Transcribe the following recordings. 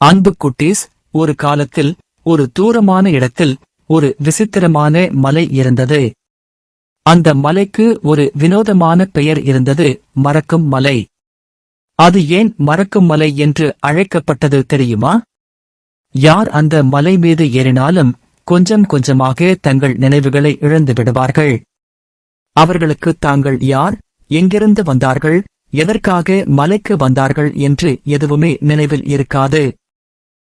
அன்பு குட்டீஸ் ஒரு காலத்தில் ஒரு தூரமான இடத்தில் ஒரு விசித்திரமான மலை இருந்தது. அந்த மலைக்கு ஒரு வினோதமான பெயர் இருந்தது மறக்கும் மலை. அது ஏன் மறக்கும் மலை என்று அழைக்கப்பட்டது தெரியுமா? யார் அந்த மலை மீது ஏறினாலும் கொஞ்சம் கொஞ்சமாக தங்கள் நினைவுகளை இழந்து விடுவார்கள். அவர்களுக்கு தாங்கள் யார் எங்கிருந்து வந்தார்கள் எதற்காக மலைக்கு வந்தார்கள் என்று எதுவுமே நினைவில் இருக்காது.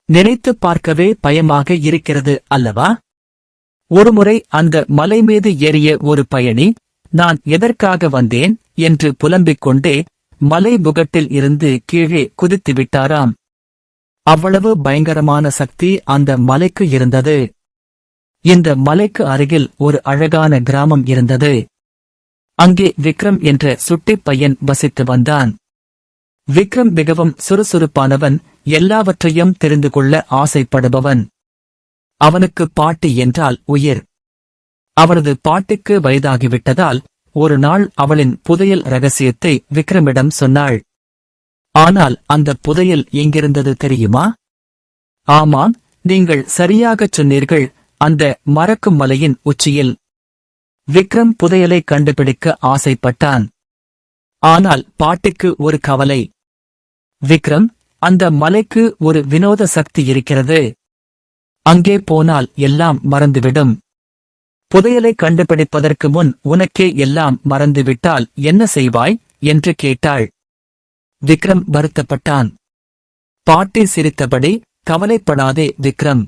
நினைத்துப் பார்க்கவே பயமாக இருக்கிறது அல்லவா? ஒருமுறை அந்த மலை மீது ஏறிய ஒரு பயணி நான் எதற்காக வந்தேன்? என்று புலம்பிக் கொண்டே மலை முகட்டில் இருந்து கீழே குதித்து விட்டாராம். அவ்வளவு பயங்கரமான சக்தி அந்த மலைக்கு இருந்தது. இந்த மலைக்கு அருகில் ஒரு அழகான கிராமம் இருந்தது. அங்கே விக்ரம் என்ற சுட்டிப் பையன் வசித்து வந்தான். விக்ரம் மிகவும் சுறுசுறுப்பானவன் எல்லாவற்றையும் தெரிந்து கொள்ள ஆசைப்படுபவன். அவனுக்கு பாட்டி என்றால் உயிர். அவனது பாட்டுக்கு வயதாகிவிட்டதால் ஒரு நாள் அவளின் புதையல் ரகசியத்தை விக்ரமிடம் சொன்னாள். ஆனால் அந்த புதையல் எங்கிருந்தது தெரியுமா? ஆமாம் நீங்கள் சரியாகச் சொன்னீர்கள் அந்த மறக்கும் மலையின் உச்சியில். விக்ரம் புதையலை கண்டுபிடிக்க ஆசைப்பட்டான். ஆனால் பாட்டுக்கு ஒரு கவலை. விக்ரம் அந்த மலைக்கு ஒரு வினோத சக்தி இருக்கிறது. அங்கே போனால் எல்லாம் மறந்துவிடும். புதையலை கண்டுபிடிப்பதற்கு முன் உனக்கே எல்லாம் மறந்துவிட்டால் என்ன செய்வாய்? என்று கேட்டாள். விக்ரம் வருத்தப்பட்டான். பாட்டி சிரித்தபடி கவலைப்படாதே விக்ரம்.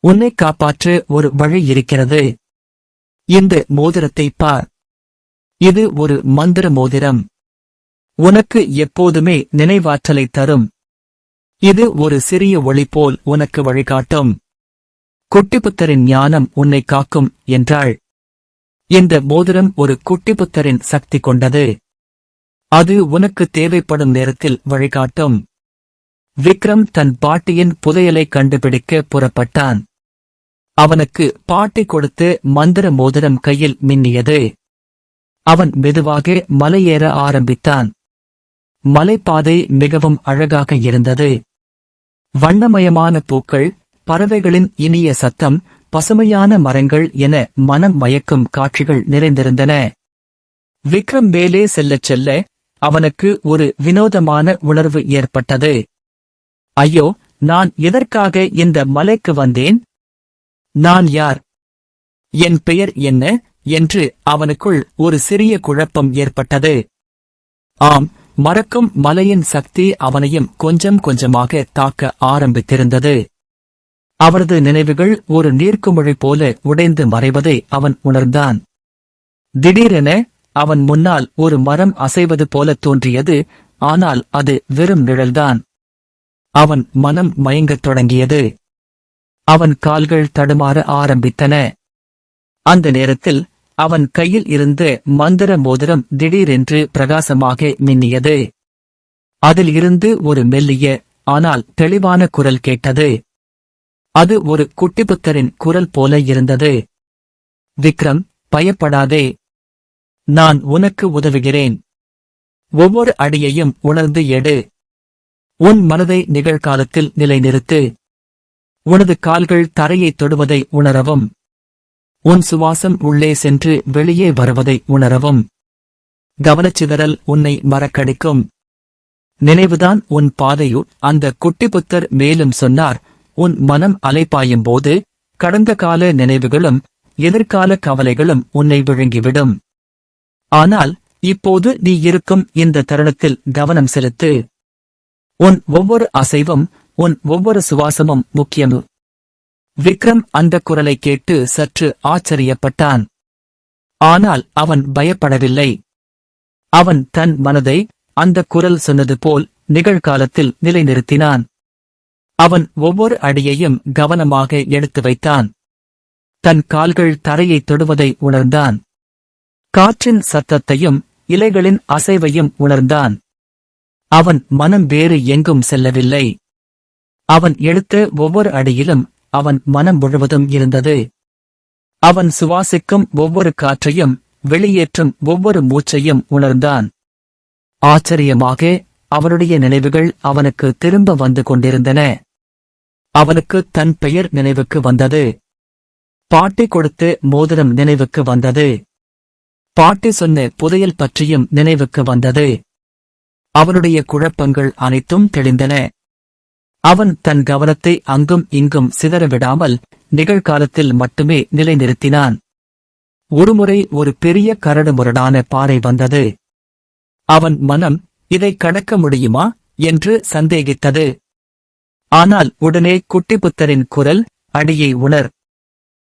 உன்னை காப்பாற்ற ஒரு வழி இருக்கிறது. இந்த மோதிரத்தை பார். இது ஒரு மந்திர மோதிரம். உனக்கு எப்போதுமே நினைவாற்றலை தரும். இது ஒரு சிறிய ஒளி போல் உனக்கு வழிகாட்டும். குட்டிபுத்தரின் ஞானம் உன்னை காக்கும் என்றாள். இந்த மோதிரம் ஒரு குட்டிபுத்தரின் சக்தி கொண்டது. அது உனக்கு தேவைப்படும் நேரத்தில் வழிகாட்டும். விக்ரம் தன் பாட்டியின் புதையலை கண்டுபிடிக்க புறப்பட்டான். அவனுக்கு பாட்டி கொடுத்து மந்திர மோதிரம் கையில் மின்னியது. அவன் மெதுவாக மலையேற ஆரம்பித்தான். மலைப்பாதை மிகவும் அழகாக இருந்தது. வண்ணமயமான பூக்கள் பறவைகளின் இனிய சத்தம் பசுமையான மரங்கள் என மனம் மயக்கும் காட்சிகள் நிறைந்திருந்தன. விக்ரம் மேலே செல்லச் செல்ல அவனுக்கு ஒரு வினோதமான உணர்வு ஏற்பட்டது. ஐயோ நான் எதற்காக இந்த மலைக்கு வந்தேன்? நான் யார்? என் பெயர் என்ன? என்று அவனுக்குள் ஒரு சிறிய குழப்பம் ஏற்பட்டது. ஆம் மறக்கும் மலையின் சக்தி அவனையும் கொஞ்சம் கொஞ்சமாக தாக்க ஆரம்பித்திருந்தது. அவரது நினைவுகள் ஒரு நீர்க்குமிழி போல உடைந்து மறைவதை அவன் உணர்ந்தான். திடீரென அவன் முன்னால் ஒரு மரம் அசைவது போல தோன்றியது ஆனால் அது வெறும் நிழல்தான். அவன் மனம் மயங்கத் தொடங்கியது. அவன் கால்கள் தடுமாற ஆரம்பித்தன. அந்த நேரத்தில் அவன் கையில் இருந்து மந்திர மோதிரம் திடீரென்று பிரகாசமாக மின்னியது. அதில் இருந்து ஒரு மெல்லிய ஆனால் தெளிவான குரல் கேட்டது. அது ஒரு குட்டிபுத்தரின் குரல் போல இருந்தது. விக்ரம் பயப்படாதே. நான் உனக்கு உதவுகிறேன். ஒவ்வொரு அடியையும் உணர்ந்து எடு. உன் மனதை நிகழ்காலத்தில் நிலைநிறுத்து. உனது கால்கள் தரையை தொடுவதை உணரவும். உன் சுவாசம் உள்ளே சென்று வெளியே வருவதை உணரவும். கவனச்சிதறல் உன்னை மறக்கடிக்கும். நினைவுதான் உன் பாதையுள் அந்த குட்டிபுத்தர் மேலும் சொன்னார் உன் மனம் அலைப்பாயும் போது கடந்த கால நினைவுகளும் எதிர்கால கவலைகளும் உன்னை விழுங்கிவிடும். ஆனால் இப்போது நீ இருக்கும் இந்த தருணத்தில் கவனம் செலுத்து. உன் ஒவ்வொரு அசைவும் உன் ஒவ்வொரு சுவாசமும் முக்கியம். விக்ரம் அந்த குரலை கேட்டு சற்று ஆச்சரியப்பட்டான். ஆனால் அவன் பயப்படவில்லை. அவன் தன் மனதை அந்த குரல் சொன்னது போல் நிகழ்காலத்தில் நிலைநிறுத்தினான். அவன் ஒவ்வொரு அடியையும் கவனமாக எடுத்து வைத்தான். தன் கால்கள் தரையை தொடுவதை உணர்ந்தான். காற்றின் சத்தத்தையும் இலைகளின் அசைவையும் உணர்ந்தான். அவன் மனம் வேறு எங்கும் செல்லவில்லை. அவன் எடுத்த ஒவ்வொரு அடியிலும் அவன் மனம் முழுவதும் இருந்தது. அவன் சுவாசிக்கும் ஒவ்வொரு காற்றையும் வெளியேற்றும் ஒவ்வொரு மூச்சையும் உணர்ந்தான். ஆச்சரியமாக அவனுடைய நினைவுகள் அவனுக்கு திரும்ப வந்து கொண்டிருந்தன. அவனுக்கு தன் பெயர் நினைவுக்கு வந்தது. பாட்டி கொடுத்து மோதிரம் நினைவுக்கு வந்தது. பாட்டி சொன்ன புதையல் பற்றியும் நினைவுக்கு வந்தது. அவனுடைய குழப்பங்கள் அனைத்தும் தெளிந்தன. அவன் தன் கவனத்தை அங்கும் இங்கும் சிதறவிடாமல் நிகழ்காலத்தில் மட்டுமே நிலைநிறுத்தினான். ஒருமுறை ஒரு பெரிய கரடு முரடான பாறை வந்தது. அவன் மனம் இதை கடக்க முடியுமா? என்று சந்தேகித்தது. ஆனால் உடனே குட்டிபுத்தரின் குரல் அடியை உணர்.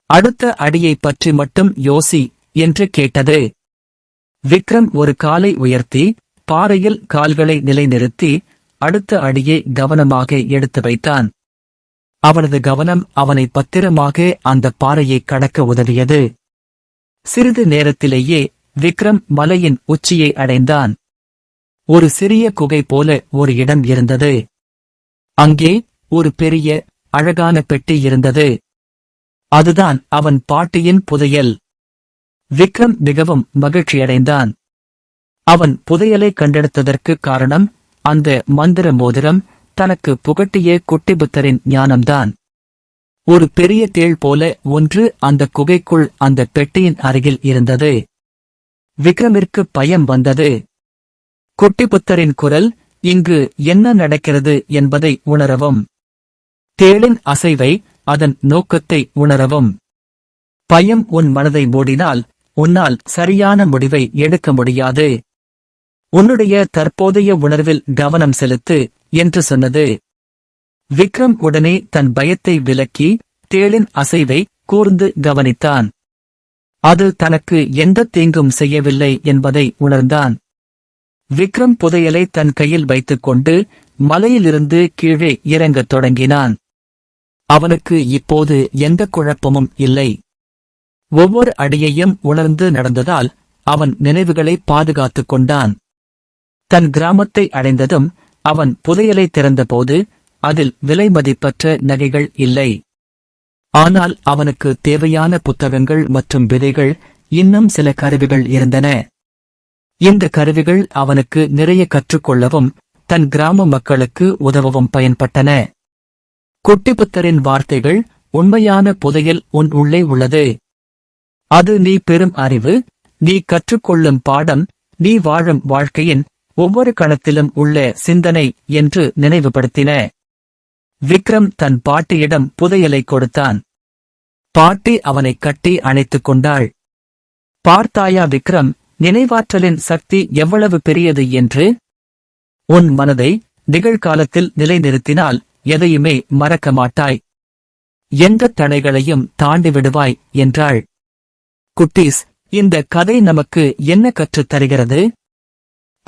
அடுத்த அடியை பற்றி மட்டும் யோசி என்று கேட்டது. விக்ரம் ஒரு காலை உயர்த்தி பாறையில் கால்களை நிலைநிறுத்தி அடுத்த அடியை கவனமாக எடுத்து வைத்தான். அவனது கவனம் அவனை பத்திரமாக அந்த பாறையை கடக்க உதவியது. சிறிது நேரத்திலேயே விக்ரம் மலையின் உச்சியை அடைந்தான். ஒரு சிறிய குகை போல ஒரு இடம் இருந்தது. அங்கே ஒரு பெரிய அழகான பெட்டி இருந்தது. அதுதான் அவன் பாட்டியின் புதையல். விக்ரம் மிகவும் மகிழ்ச்சியடைந்தான். அவன் புதையலை கண்டெடுத்ததற்கு காரணம் அந்த மந்திர மோதிரம் தனக்கு புகட்டிய குட்டிபுத்தரின் ஞானம்தான். ஒரு பெரிய தேள் போல ஒன்று அந்த குகைக்குள் அந்த பெட்டியின் அருகில் இருந்தது. விக்ரமிற்கு பயம் வந்தது. குட்டிபுத்தரின் குரல் இங்கு என்ன நடக்கிறது என்பதை உணரவும். தேளின் அசைவை அதன் நோக்கத்தை உணரவும். பயம் உன் மனதை மூடினால் உன்னால் சரியான முடிவை எடுக்க முடியாது. உன்னுடைய தற்போதைய உணர்வில் கவனம் செலுத்து என்று சொன்னது. விக்ரம் உடனே தன் பயத்தை விலக்கி தேளின் அசைவை கூர்ந்து கவனித்தான். அது தனக்கு எந்த தீங்கும் செய்யவில்லை என்பதை உணர்ந்தான். விக்ரம் புதையலை தன் கையில் வைத்துக்கொண்டு மலையிலிருந்து கீழே இறங்கத் தொடங்கினான். அவனுக்கு இப்போது எந்த குழப்பமும் இல்லை. ஒவ்வொரு அடியையும் உணர்ந்து நடந்ததால் அவன் நினைவுகளை பாதுகாத்துக் கொண்டான். தன் கிராமத்தை அடைந்ததும் அவன் புதையலை திறந்தபோது அதில் விலைமதிப்பற்ற நகைகள் இல்லை. ஆனால் அவனுக்கு தேவையான புத்தகங்கள் மற்றும் விதைகள் இன்னும் சில கருவிகள் இருந்தன. இந்த கருவிகள் அவனுக்கு நிறைய கற்றுக்கொள்ளவும் தன் கிராம மக்களுக்கு உதவவும் பயன்பட்டன. குட்டிபுத்தரின் வார்த்தைகள் உண்மையான புதையல் உன் உள்ளே உள்ளது. அது நீ பெறும் அறிவு நீ கற்றுக்கொள்ளும் பாடம் நீ வாழும் வாழ்க்கையின் ஒவ்வொரு கணத்திலும் உள்ள சிந்தனை என்று நினைவுபடுத்தின. விக்ரம் தன் பாட்டியிடம் புதையலை கொடுத்தான். பாட்டி அவனை கட்டி அணைத்துக் கொண்டாள். பார்த்தாயா விக்ரம் நினைவாற்றலின் சக்தி எவ்வளவு பெரியது என்று? உன் மனதை நிகழ்காலத்தில் நிலைநிறுத்தினால் எதையுமே மறக்க மாட்டாய். எந்த தடைகளையும் தாண்டி விடுவாய் என்றாள். குட்டீஸ் இந்த கதை நமக்கு என்ன கற்றுத் தருகிறது?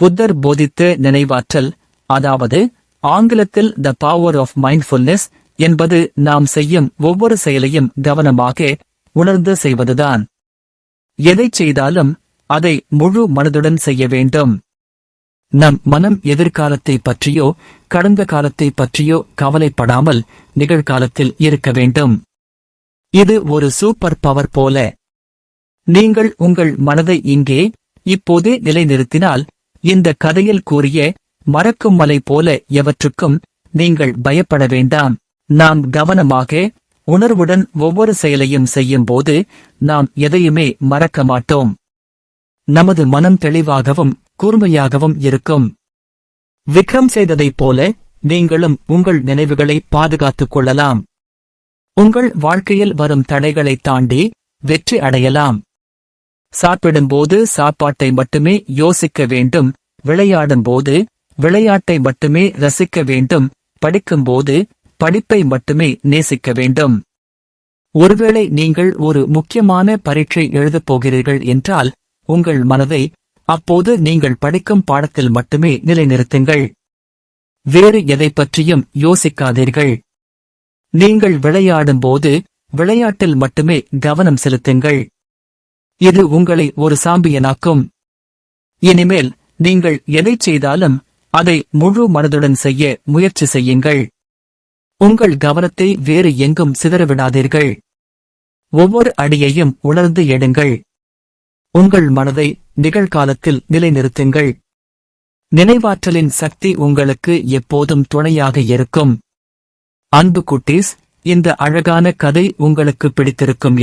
புத்தர் போதித்த நினைவாற்றல் அதாவது ஆங்கிலத்தில் த பவர் ஆஃப் மைண்ட்ஃபுல்னஸ் என்பது நாம் செய்யும் ஒவ்வொரு செயலையும் கவனமாக உணர்ந்து செய்வதுதான். எதைச் செய்தாலும் அதை முழு மனதுடன் செய்ய வேண்டும். நம் மனம் எதிர்காலத்தை பற்றியோ கடந்த காலத்தை பற்றியோ கவலைப்படாமல் நிகழ்காலத்தில் இருக்க வேண்டும். இது ஒரு சூப்பர் பவர் போல. நீங்கள் உங்கள் மனதை இங்கே இப்போதே நிலைநிறுத்தினால் இந்த கதையில் கூறிய மறக்கும் மலை போல எவற்றுக்கும் நீங்கள் பயப்பட வேண்டாம். நாம் கவனமாக உணர்வுடன் ஒவ்வொரு செயலையும் செய்யும்போது நாம் எதையுமே மறக்க மாட்டோம். நமது மனம் தெளிவாகவும் கூர்மையாகவும் இருக்கும். விக்ரம் செய்ததைப் போல நீங்களும் உங்கள் நினைவுகளை பாதுகாத்துக் கொள்ளலாம். உங்கள் வாழ்க்கையில் வரும் தடைகளை தாண்டி வெற்றி அடையலாம். சாப்பிடும்போது சாப்பாட்டை மட்டுமே யோசிக்க வேண்டும் விளையாடும்போது விளையாட்டை மட்டுமே ரசிக்க வேண்டும் படிக்கும்போது படிப்பை மட்டுமே நேசிக்க வேண்டும். ஒருவேளை நீங்கள் ஒரு முக்கியமான பரீட்சை எழுதப் போகிறீர்கள் என்றால் உங்கள் மனதை அப்போது நீங்கள் படிக்கும் பாடத்தில் மட்டுமே நிலைநிறுத்துங்கள். வேறு எதைப் பற்றியும் யோசிக்காதீர்கள். நீங்கள் விளையாடும்போது விளையாட்டில் மட்டுமே கவனம் செலுத்துங்கள். இது உங்களை ஒரு சாம்பியனாக்கும். இனிமேல் நீங்கள் எதைச் செய்தாலும் அதை முழு மனதுடன் செய்ய முயற்சி செய்யுங்கள். உங்கள் கவனத்தை வேறு எங்கும் சிதறவிடாதீர்கள். ஒவ்வொரு அடியையும் உணர்ந்து எடுங்கள். உங்கள் மனதை நிகழ்காலத்தில் நிலைநிறுத்துங்கள். நினைவாற்றலின் சக்தி உங்களுக்கு எப்போதும் துணையாக இருக்கும். அன்பு குட்டீஸ் இந்த அழகான கதை உங்களுக்கு பிடித்திருக்கும்